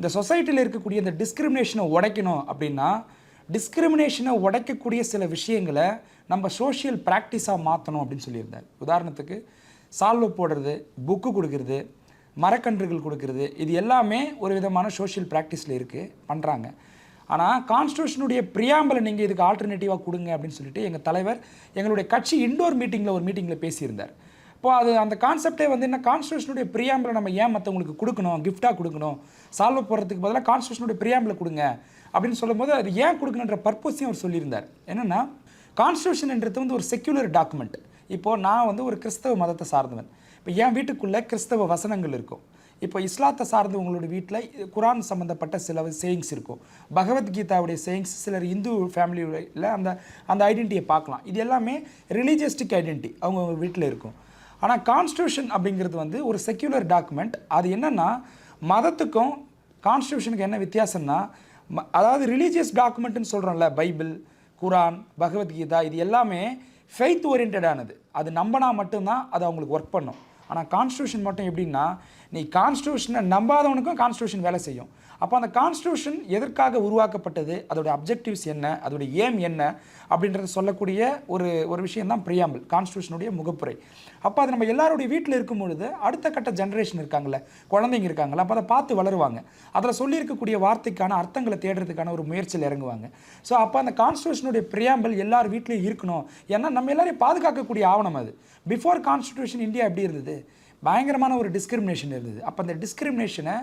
இந்த சொசைட்டியில் இருக்கக்கூடிய இந்த டிஸ்கிரிமினேஷனை உடைக்கணும் அப்படின்னா டிஸ்கிரிமினேஷனை உடைக்கக்கூடிய சில விஷயங்களை நம்ம சோஷியல் ப்ராக்டிஸாக மாற்றணும் அப்படின்னு சொல்லியிருந்தார். உதாரணத்துக்கு சால்வை போடுறது புக்கு கொடுக்கறது மரக்கன்றுகள் கொடுக்கறது இது எல்லாமே ஒரு விதமான சோஷியல் ப்ராக்டிஸில் இருக்குது பண்ணுறாங்க ஆனால் கான்ஸ்டியூஷனுடைய பிரியாம்பலை நீங்கள் இதுக்கு ஆல்டர்னேட்டிவாக கொடுங்க அப்படின்னு சொல்லிட்டு எங்கள் தலைவர் எங்களுடைய கட்சி இண்டோர் மீட்டிங்கில் ஒரு மீட்டிங்கில் பேசியிருந்தார். இப்போ அது அந்த கான்செப்டே வந்து என்ன கான்ஸ்டியூஷனுடைய பிரியாம்பிளை நம்ம ஏன் மற்றவங்களுக்கு கொடுக்கணும் கிஃப்டாக கொடுக்கணும் சால்வ் போடுறதுக்கு பதிலாக கான்ஸ்டியூஷனுடைய பிரியாம்பிளை கொடுங்க அப்படின்னு சொல்லும்போது அது ஏன் கொடுக்கணுன்ற பர்பஸையும் அவர் சொல்லியிருந்தார். என்னென்னா கான்ஸ்டியூஷன்ன்றது வந்து ஒரு செக்யூலர் டாக்குமெண்ட் இப்போது நான் வந்து ஒரு கிறிஸ்தவ மதத்தை சார்ந்தவன். இப்போ என் வீட்டுக்குள்ளே கிறிஸ்தவ வசனங்கள் இருக்கும். இப்போ இஸ்லாத்தை சார்ந்து உங்களோட வீட்டில் குரான் சம்மந்தப்பட்ட சில சேயிங்ஸ் இருக்கும். பகவத்கீதாவுடைய சேயிங்ஸ் சிலர் இந்து ஃபேமிலியில் அந்த அந்த ஐடென்டிட்டியை பார்க்கலாம். இது எல்லாமே ரிலீஜியஸ்டிக் ஐடென்டிட்டி அவங்க வீட்டில் இருக்கும். ஆனால் கான்ஸ்டியூஷன் அப்படிங்கிறது வந்து ஒரு செக்யூலர் டாக்குமெண்ட் அது என்னென்னா மதத்துக்கும் கான்ஸ்டியூஷனுக்கு என்ன வித்தியாசம்னா ம- அதாவது ரிலீஜியஸ் டாக்குமெண்ட்டுன்னு சொல்கிறோம்ல பைபிள் குரான் பகவத்கீதா இது எல்லாமே ஃபெய்த் ஓரியன்டானது அது நம்பினா மட்டும்தான் அது அவங்களுக்கு ஒர்க் பண்ணும். ஆனால் கான்ஸ்டியூஷன் மட்டும் எப்படின்னா நீ கான்ஸ்டியூஷனை நம்பாதவனுக்கும் கான்ஸ்டியூஷன் வேலை செய்யும். அப்போ அந்த கான்ஸ்டியூஷன் எதற்காக உருவாக்கப்பட்டது? அதோடய அப்ஜெக்டிவ்ஸ் என்ன? அதோடைய ஏம் என்ன? அப்படின்றத சொல்லக்கூடிய ஒரு ஒரு விஷயம் தான் பிரியாம்பிள் கான்ஸ்டியூஷனுடைய முகப்புரை. அப்போ அது நம்ம எல்லாருடைய வீட்டில் இருக்கும் பொழுது அடுத்த கட்ட ஜென்ரேஷன் இருக்காங்கல்ல குழந்தைங்க இருக்காங்களே அப்போ அதை பார்த்து வளருவாங்க. அதில் சொல்லியிருக்கக்கூடிய வார்த்தைக்கான அர்த்தங்களை தேடுறதுக்கான ஒரு முயற்சியில் இறங்குவாங்க. ஸோ அப்போ அந்த கான்ஸ்டியூஷனுடைய பிரியாம்பிள் எல்லார் வீட்லேயும் இருக்கணும். ஏன்னா நம்ம எல்லாரையும் பாதுகாக்கக்கூடிய ஆவணம் அது. பிஃபோர் கான்ஸ்டியூஷன் இந்தியா எப்படி இருந்தது? பயங்கரமான ஒரு டிஸ்கிரிமினேஷன் இருந்தது. அப்போ அந்த டிஸ்கிரிமினேஷனை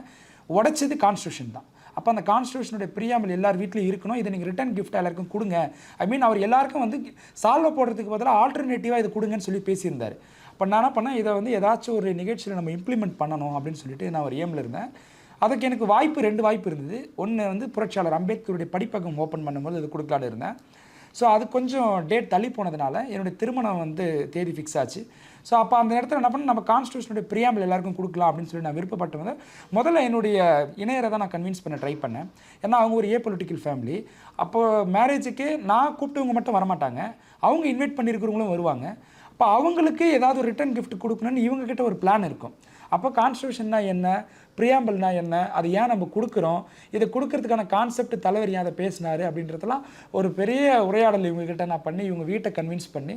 உடைச்சது கான்ஸ்டியூஷன் தான். அப்போ அந்த கான்ஸ்டியூஷனுடைய பிரியாமல் எல்லார் வீட்லையும் இருக்கணும். இதை நீங்கள் ரிட்டர்ன் கிஃப்ட் எல்லாருக்கும் கொடுங்க. ஐ மீன் அவர் எல்லாருக்கும் வந்து சால்வ் போடுறதுக்கு பதிலாக ஆல்டர்னேட்டிவாக இதை கொடுங்கன்னு சொல்லி பேசியிருந்தார். அப்போ நான் என்ன பண்ணேன்? இதை வந்து ஏதாச்சும் ஒரு நிகழ்ச்சியில் நம்ம இம்ப்ளிமெண்ட் பண்ணணும் அப்படின்னு சொல்லிட்டு நான் ஒரு ஏமில் இருந்தேன். அதுக்கு எனக்கு வாய்ப்பு ரெண்டு வாய்ப்பு இருந்தது. ஒன்று வந்து புரட்சியாளர் அம்பேத்கருடைய படிப்பகம் ஓப்பன் பண்ணும்போது அது கொடுக்கலான்னு இருந்தேன். ஸோ அது கொஞ்சம் டேட் தள்ளி போனதுனால என்னுடைய திருமணம் வந்து தேதி ஃபிக்ஸ் ஆச்சு. ஸோ அப்போ அந்த நேரத்தில் என்ன பண்ண நம்ம கான்ஸ்டியூஷனுடைய பிரியாமல் எல்லாருக்கும் கொடுக்கலாம் அப்படின்னு சொல்லி நான் விருப்பப்பட்டு வந்து முதல்ல என்னுடைய இணையரை தான் நான் கன்வின்ஸ் பண்ண ட்ரை பண்ணேன். ஏன்னா அவங்க ஒரு ஏ பொலிட்டிக்கல் ஃபேமிலி அப்போது மேரேஜுக்கு நான் கூப்பிட்டவங்க மட்டும் வரமாட்டாங்க. அவங்க இன்வைட் பண்ணியிருக்கிறவங்களும் வருவாங்க. அப்போ அவங்களுக்கு ஏதாவது ஒரு ரிட்டர்ன் கிஃப்ட் கொடுக்கணும்னு இவங்கக்கிட்ட ஒரு பிளான் இருக்கும். அப்போ கான்ஸ்டியூஷன்னா என்ன? பிரியாம்பிள்னா என்ன? அது ஏன் நம்ம கொடுக்குறோம்? இதை கொடுக்கறதுக்கான கான்செப்ட் தலைவர் ஏன் அதை பேசினாரு அப்படின்றதெல்லாம் ஒரு பெரிய உரையாடல் இவங்ககிட்ட நான் பண்ணி இவங்க வீட்டை கன்வின்ஸ் பண்ணி